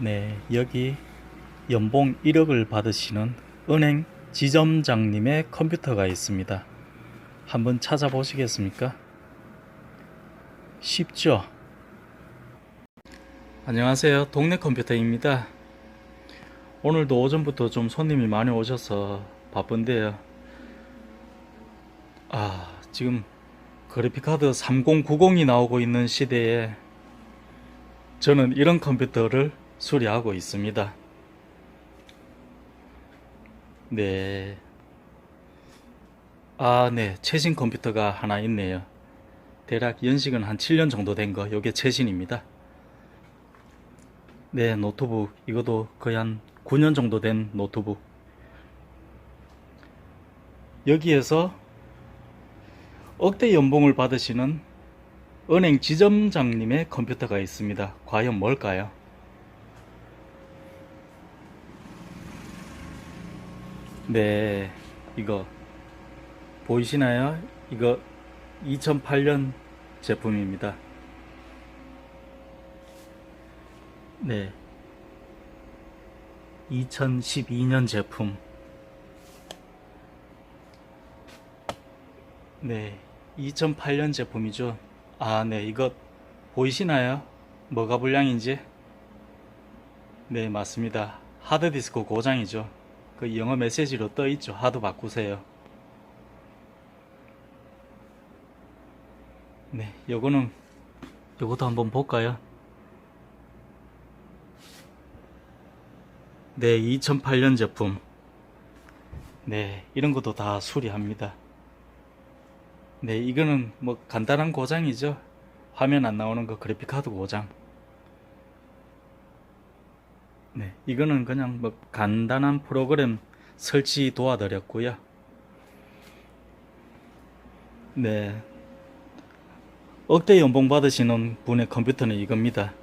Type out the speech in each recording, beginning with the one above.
네, 여기 연봉 1억을 받으시는 은행 지점장님의 컴퓨터가 있습니다. 한번 찾아보시겠습니까? 쉽죠? 안녕하세요. 동네 컴퓨터입니다. 오늘도 오전부터 좀 손님이 많이 오셔서 바쁜데요. 아, 지금 그래픽카드 3090이 나오고 있는 시대에 저는 이런 컴퓨터를 수리하고 있습니다. 네. 아, 네. 최신 컴퓨터가 하나 있네요. 대략 연식은 한 7년 정도 된 거. 요게 최신입니다. 네, 노트북. 이것도 거의 한 9년 정도 된 노트북. 여기에서 억대 연봉을 받으시는 은행 지점장님의 컴퓨터가 있습니다. 과연 뭘까요? 네, 이거 보이시나요? 이거 2008년 제품입니다. 네, 2012년 제품. 네, 2008년 제품이죠. 아, 네, 이거 보이시나요? 뭐가 불량인지? 네, 맞습니다. 하드디스크 고장이죠. 그 영어 메시지로 떠 있죠. 하드 바꾸세요. 네, 요거는 요것도 한번 볼까요? 네, 2008년 제품. 네, 이런 것도 다 수리합니다. 네, 이거는 뭐 간단한 고장이죠. 화면 안 나오는 거 그래픽카드 고장. 네, 이거는 그냥 뭐 간단한 프로그램 설치 도와드렸고요. 네. 억대 연봉 받으시는 분의 컴퓨터는 이겁니다.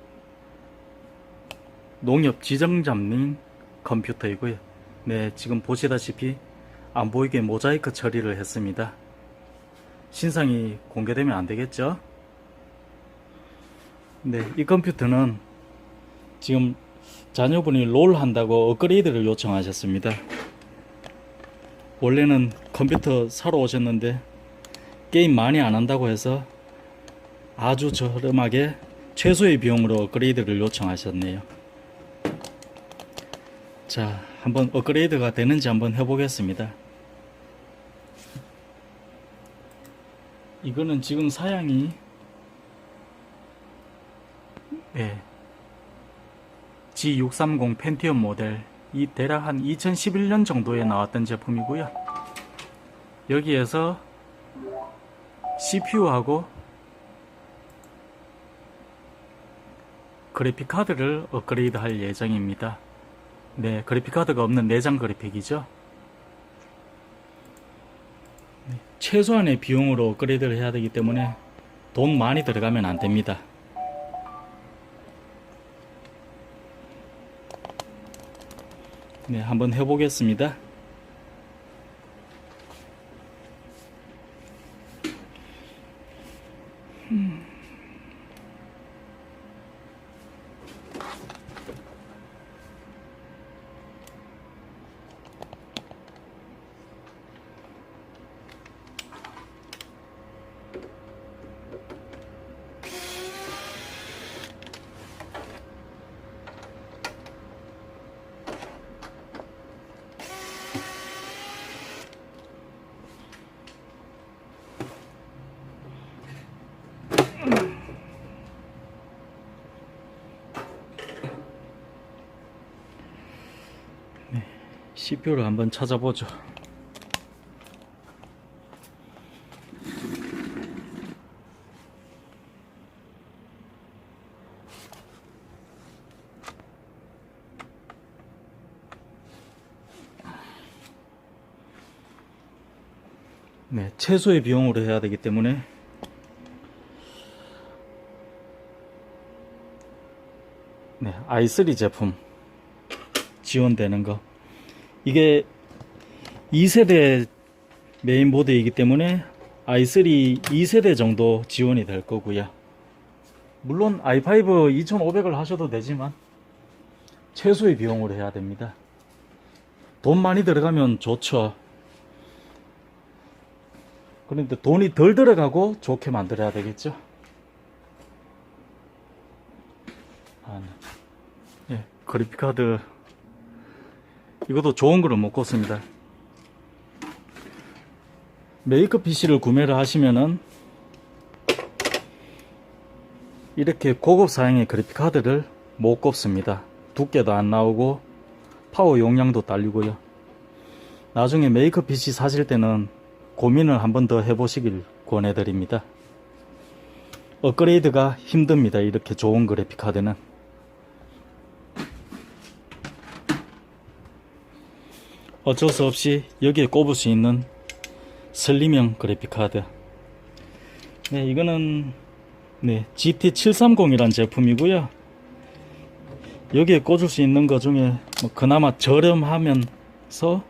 농협 지정잡님 컴퓨터이고요. 네, 지금 보시다시피 안 보이게 모자이크 처리를 했습니다. 신상이 공개되면 안 되겠죠? 네, 이 컴퓨터는 지금 자녀분이 롤 한다고 업그레이드를 요청하셨습니다. 원래는 컴퓨터 사러 오셨는데 게임 많이 안 한다고 해서 아주 저렴하게 최소의 비용으로 업그레이드를 요청하셨네요. 자, 한번 업그레이드가 되는지 한번 해보겠습니다. 이거는 지금 사양이 네. G630 펜티엄 모델 이 대략 한 2011년 정도에 나왔던 제품이고요. 여기에서 CPU하고 그래픽 카드를 업그레이드 할 예정입니다. 네, 그래픽 카드가 없는 내장 그래픽이죠. 네, 최소한의 비용으로 업그레이드를 해야 되기 때문에 돈 많이 들어가면 안 됩니다. 네, 한번 해보겠습니다. CPU를 한번 찾아보죠. 네, 최소의 비용으로 해야 되기 때문에 네, i3 제품 지원되는 거 이게 2세대 메인보드이기 때문에 i3 2세대 정도 지원이 될 거고요. 물론 i5 2500을 하셔도 되지만 최소의 비용으로 해야 됩니다. 돈 많이 들어가면 좋죠. 그런데 돈이 덜 들어가고 좋게 만들어야 되겠죠. 아, 네. 예, 그래픽카드 이것도 좋은 거를 못 꽂습니다. 메이크 PC를 구매를 하시면은 이렇게 고급 사양의 그래픽 카드를 못 꼽습니다. 두께도 안 나오고 파워 용량도 딸리고요. 나중에 메이크 PC 사실 때는 고민을 한 번 더 해보시길 권해드립니다. 업그레이드가 힘듭니다. 이렇게 좋은 그래픽 카드는. 어쩔 수 없이 여기에 꼽을 수 있는 슬림형 그래픽 카드. 네, 이거는 네, GT730이란 제품이고요. 여기에 꽂을 수 있는 것 중에 뭐 그나마 저렴하면서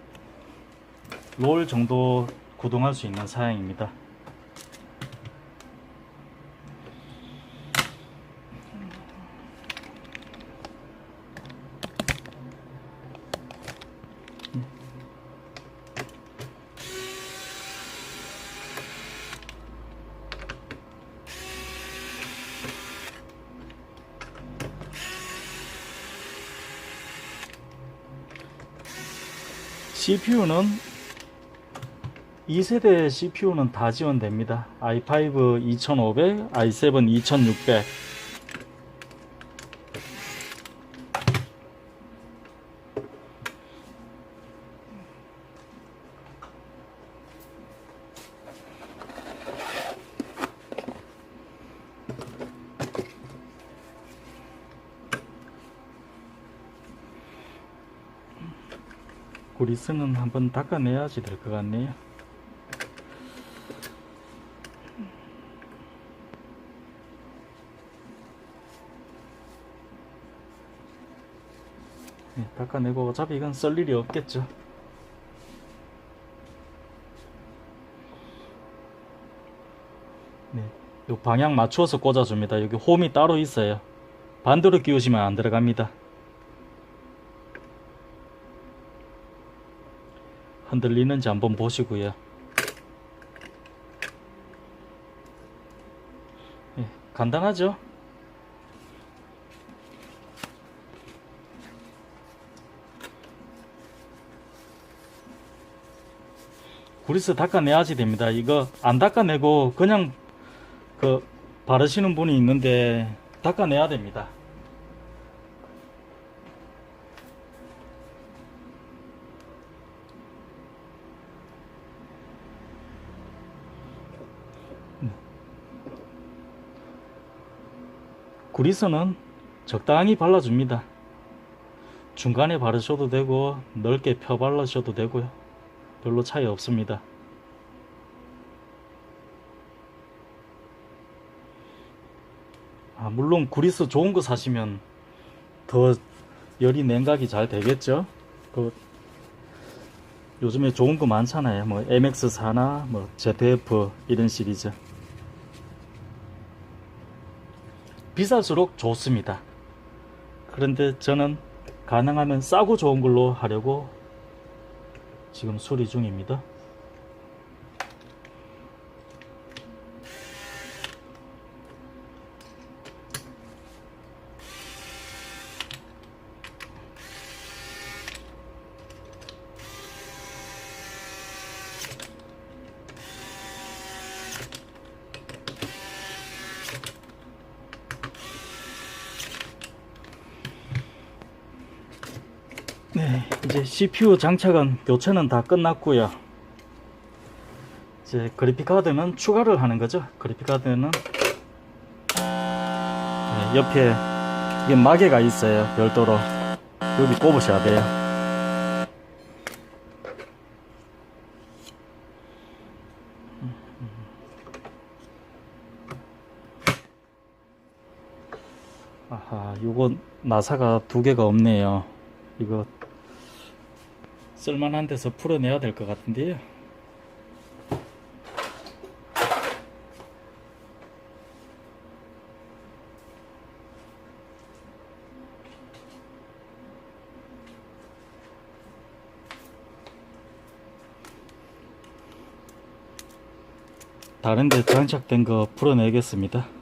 롤 정도 구동할 수 있는 사양입니다. CPU는 2세대 CPU는 다 지원됩니다. i5 2500, i7 2600. 구리스는 한번 닦아내야지 될 것 같네요. 네, 닦아내고 어차피 이건 썰 일이 없겠죠. 네, 요 방향 맞추어서 꽂아줍니다. 여기 홈이 따로 있어요. 반대로 끼우시면 안 들어갑니다. 흔들리는지 한번 보시고요. 예, 간단하죠? 구리스 닦아내야지 됩니다. 이거 안 닦아내고 그냥 그 바르시는 분이 있는데 닦아내야 됩니다. 구리스는 적당히 발라줍니다. 중간에 바르셔도 되고 넓게 펴 발라셔도 되고요. 별로 차이 없습니다. 아, 물론 구리스 좋은 거 사시면 더 열이 냉각이 잘 되겠죠. 그 요즘에 좋은 거 많잖아요. 뭐 MX4나 뭐 ZF 이런 시리즈. 비쌀수록 좋습니다. 그런데 저는 가능하면 싸고 좋은 걸로 하려고 지금 수리 중입니다. 네, 이제 CPU 장착은 교체는 다 끝났고요. 이제 그래픽 카드는 추가를 하는 거죠. 그래픽 카드는 네, 옆에 이게 마개가 있어요. 별도로 여기 꼽으셔야 돼요. 아하, 요거 나사가 두 개가 없네요. 이거 쓸만한 데서 풀어내야 될 것 같은데요. 다른데 장착된 거 풀어내겠습니다.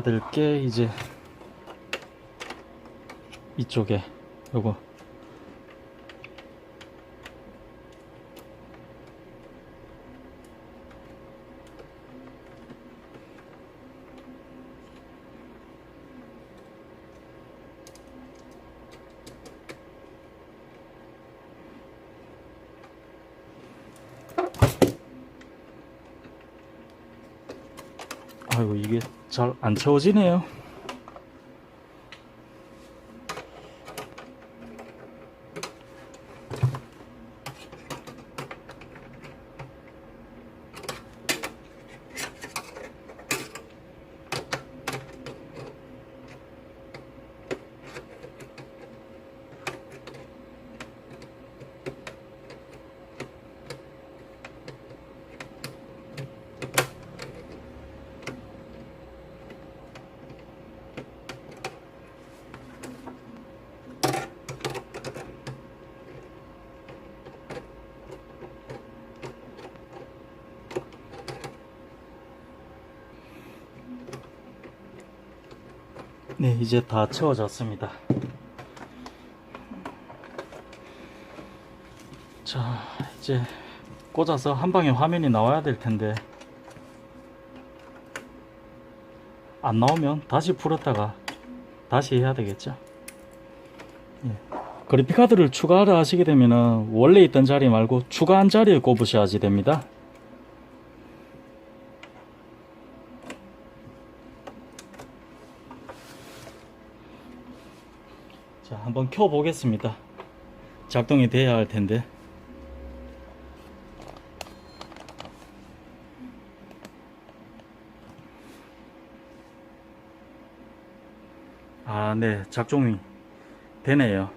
해야 될 게. 이제 이쪽에. 요거. 아이고 이게 잘 안 채워지네요. 네, 이제 다 채워졌습니다. 자, 이제 꽂아서 한 방에 화면이 나와야 될 텐데 안 나오면 다시 풀었다가 다시 해야 되겠죠. 예. 그래픽 카드를 추가를 하시게 되면은 원래 있던 자리 말고 추가한 자리에 꼽으셔야지 됩니다. 자, 한번 켜 보겠습니다. 작동이 돼야 할 텐데. 아, 네. 작동이 되네요.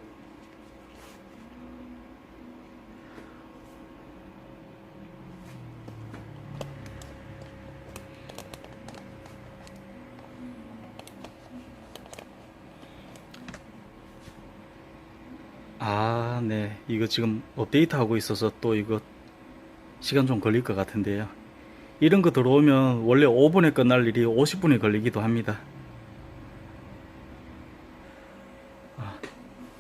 아, 네. 이거 지금 업데이트 하고 있어서 또 이거 시간 좀 걸릴 것 같은데요. 이런 거 들어오면 원래 5분에 끝날 일이 50분이 걸리기도 합니다. 아,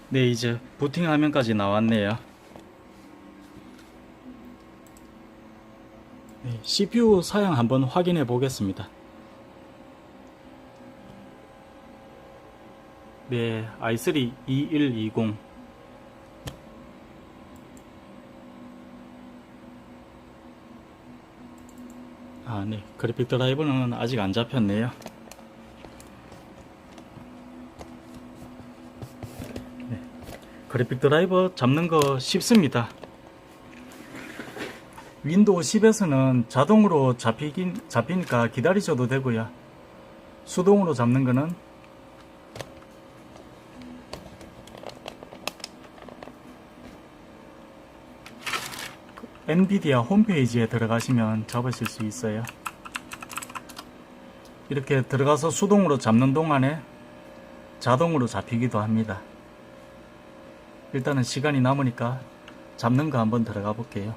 네, 이제 부팅 화면까지 나왔네요. 네, CPU 사양 한번 확인해 보겠습니다. 네, i3 2120 아, 네. 그래픽 드라이버는 아직 안 잡혔네요. 네. 그래픽 드라이버 잡는 거 쉽습니다. 윈도우 10에서는 자동으로 잡히긴, 잡히니까 기다리셔도 되고요. 수동으로 잡는 거는 엔비디아 홈페이지에 들어가시면 잡으실 수 있어요. 이렇게 들어가서 수동으로 잡는 동안에 자동으로 잡히기도 합니다. 일단은 시간이 남으니까 잡는 거 한번 들어가 볼게요.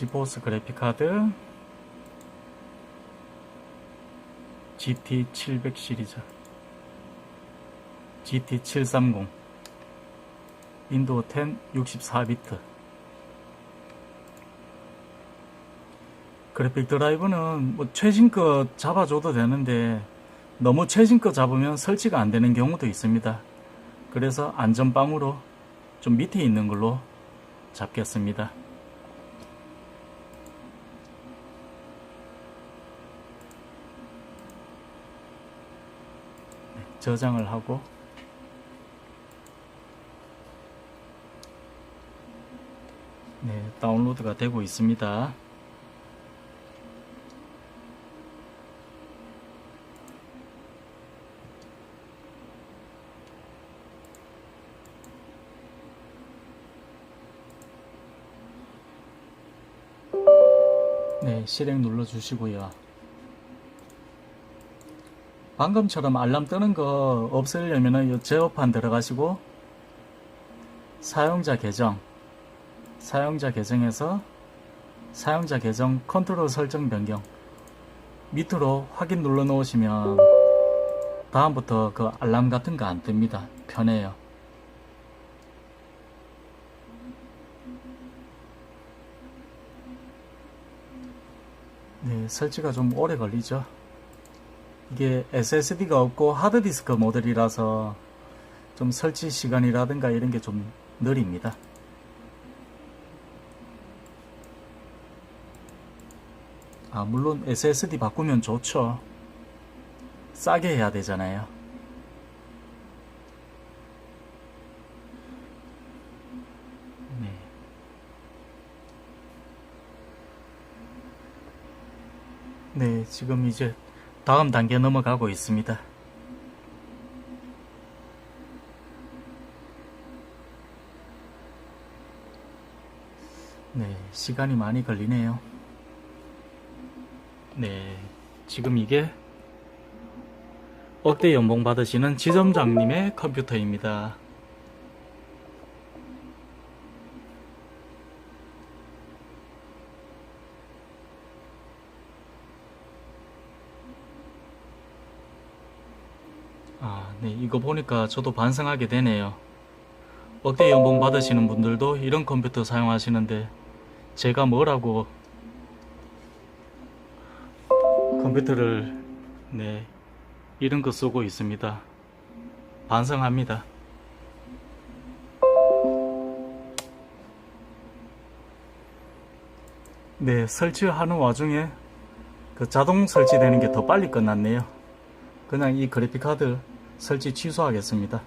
지포스 그래픽카드 GT700 시리즈 GT730 윈도우 10 64비트 그래픽 드라이브는 뭐 최신 거 잡아줘도 되는데 너무 최신 거 잡으면 설치가 안 되는 경우도 있습니다. 그래서 안전빵으로 좀 밑에 있는 걸로 잡겠습니다. 저장을 하고 네, 다운로드가 되고 있습니다. 네, 실행 눌러 주시고요. 방금처럼 알람 뜨는 거 없애려면은 이 제어판 들어가시고 사용자 계정 사용자 계정에서 사용자 계정 컨트롤 설정 변경 밑으로 확인 눌러 놓으시면 다음부터 그 알람 같은 거 안 뜹니다. 편해요. 네, 설치가 좀 오래 걸리죠. 이게 SSD가 없고 하드디스크 모델이라서 좀 설치 시간이라든가 이런 게 좀 느립니다. 아, 물론 SSD 바꾸면 좋죠. 싸게 해야 되잖아요. 네. 네, 지금 이제 다음 단계 넘어가고 있습니다. 네, 시간이 많이 걸리네요. 네, 지금 이게 억대 연봉 받으시는 지점장님의 컴퓨터입니다. 아, 네, 이거 보니까 저도 반성하게 되네요. 억대 연봉 받으시는 분들도 이런 컴퓨터 사용하시는데 제가 뭐라고 컴퓨터를 네 이런 거 쓰고 있습니다. 반성합니다. 네 설치하는 와중에 그 자동 설치되는 게 더 빨리 끝났네요. 그냥 이 그래픽 카드 설치 취소하겠습니다.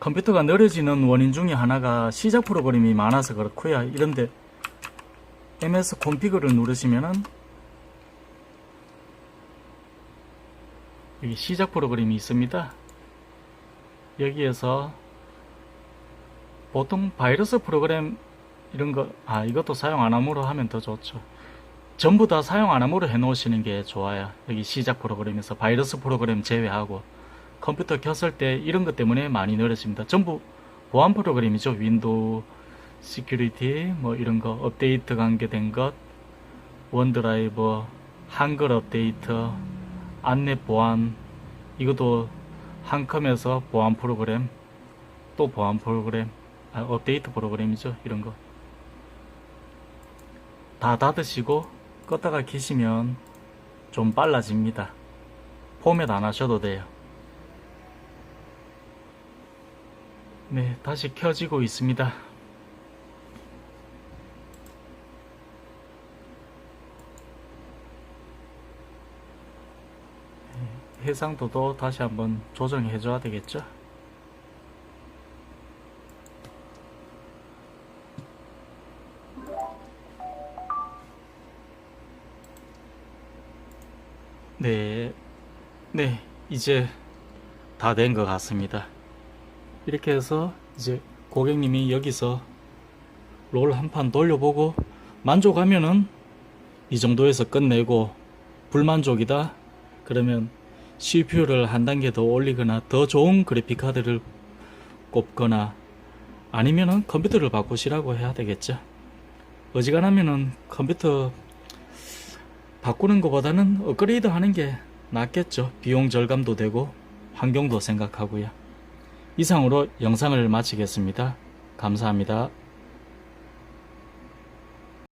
컴퓨터가 느려지는 원인 중에 하나가 시작 프로그램이 많아서 그렇고요. 이런데 MS 콤피그를 누르시면은 여기 시작 프로그램이 있습니다. 여기에서 보통 바이러스 프로그램 이런 거, 아, 이것도 사용 안 함으로 하면 더 좋죠. 전부 다 사용 안 함으로 해 놓으시는 게 좋아요. 여기 시작 프로그램에서 바이러스 프로그램 제외하고 컴퓨터 켰을 때 이런 것 때문에 많이 느려집니다. 전부 보안 프로그램이죠. 윈도우 시큐리티 뭐 이런 거 업데이트 관계된 것 원드라이버 한글 업데이트 안내 보안 이것도 한컴에서 보안 프로그램 또 보안 프로그램 아, 업데이트 프로그램이죠. 이런 거 다 닫으시고 껐다가 키시면 좀 빨라집니다. 포맷 안 하셔도 돼요. 네, 다시 켜지고 있습니다. 네, 해상도도 다시 한번 조정해 줘야 되겠죠? 네, 네, 이제 다 된 것 같습니다. 이렇게 해서 이제 고객님이 여기서 롤 한 판 돌려보고 만족하면은 이 정도에서 끝내고 불만족이다 그러면 CPU를 한 단계 더 올리거나 더 좋은 그래픽 카드를 꼽거나 아니면은 컴퓨터를 바꾸시라고 해야 되겠죠. 어지간하면은 컴퓨터 바꾸는 것보다는 업그레이드 하는 게 낫겠죠. 비용 절감도 되고 환경도 생각하고요. 이상으로 영상을 마치겠습니다. 감사합니다.